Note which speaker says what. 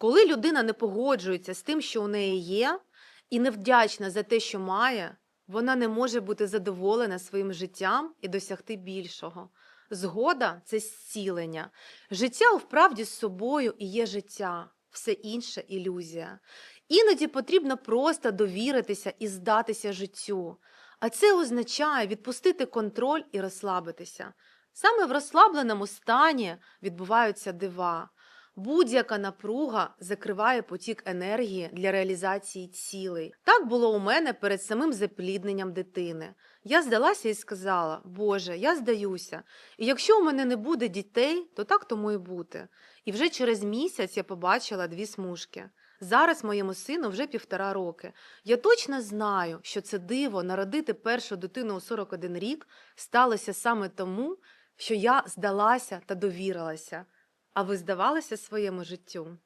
Speaker 1: Коли людина не погоджується з тим, що у неї є, і не вдячна за те, що має, вона не може бути задоволена своїм життям і досягти більшого. Згода це зцілення. Життя вправді з собою і є життя, все інше ілюзія. Іноді потрібно просто довіритися і здатися життю. А це означає відпустити контроль і розслабитися. Саме в розслабленому стані відбуваються дива. Будь-яка напруга закриває потік енергії для реалізації цілей. Так було у мене перед самим заплідненням дитини. Я здалася і сказала: Боже, я здаюся. І якщо у мене не буде дітей, то так тому і бути. І вже через місяць я побачила дві смужки. Зараз моєму сину вже півтора роки. Я точно знаю, що це диво народити першу дитину у 41 рік сталося саме тому, що я здалася та довірилася. А ви здавалися своєму життю?